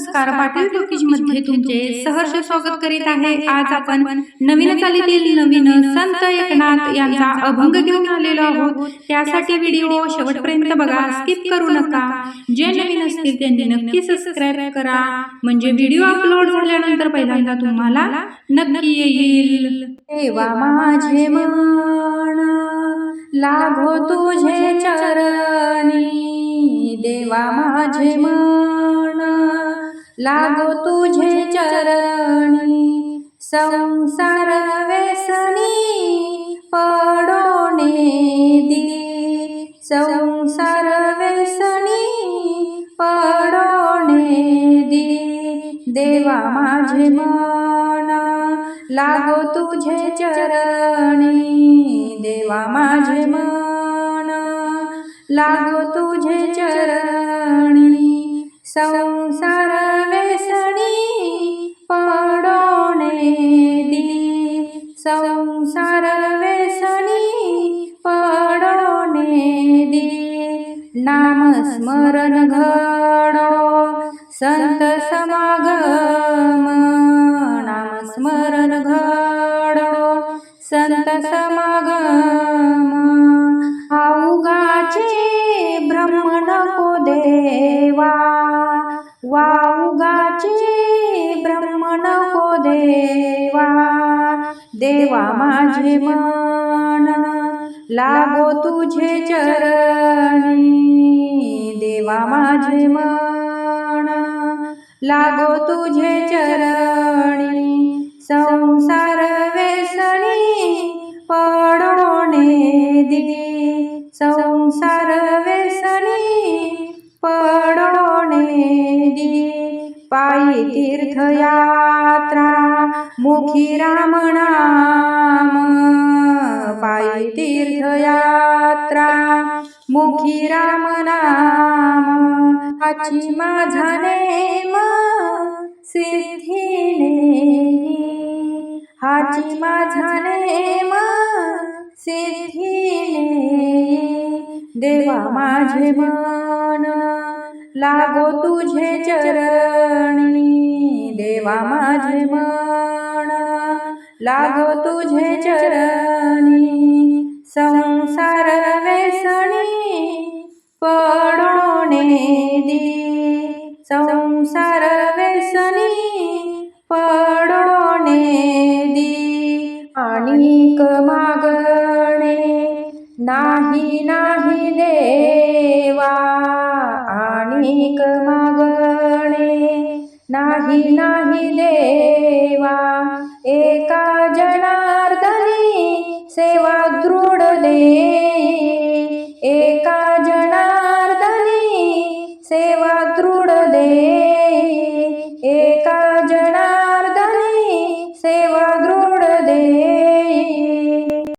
नमस्कार. पाटील टॉकीजमध्ये तुमचे सहर्ष स्वागत करीत आहे. आज आपण नवीन चालीतील नवीन संत एकनाथ यांचा अभंग घेऊन आलेलो आहोत. त्यासाठी व्हिडिओ शेवटपर्यंत बघा. स्किप करू नका. जे नवीन असतील त्यांनी नक्की सबस्क्राईब करा. म्हणजे व्हिडिओ अपलोड झाल्यानंतर पहिल्यांदा तुम्हाला नक्की येईल. देवा माझे मन लागो तुझे चरणी. देवा माझे मन लागो तुझे चरणी संसार व्यसनी पडोने दी संसार व्यसनी पडोने दी देवा माझे मन लागो तुझे चरणी. देवा माझे मन लागो तुझे नाम स्मरण घडो संत समागम। नाम स्मरण घडो संत समागम। आऊगाचे ब्रह्म नको देवा। वाऊगाचे ब्रह्म नको देवा। देवा माझे मन लागो तुझे चरणी। माझे मन लागो तुझे चरणी. संसार व्यसनी पडोने दिली. संसार व्यसनी पडोने दिली. पायी तीर्थयात्रा मुखी राम नाम. पायी तीर्थयात्रा मुखी राम हाची माझा नेम सिद्धीने हाची माझा नेम सिद्धीने देवा माझे मन लागो तुझे चरणी. देवा माझे मन लागो तुझे चरणी. संसार व्यसनी पडोने भीक मागणे नाही नाही देवा आणिक मागणे नाही नाही देवा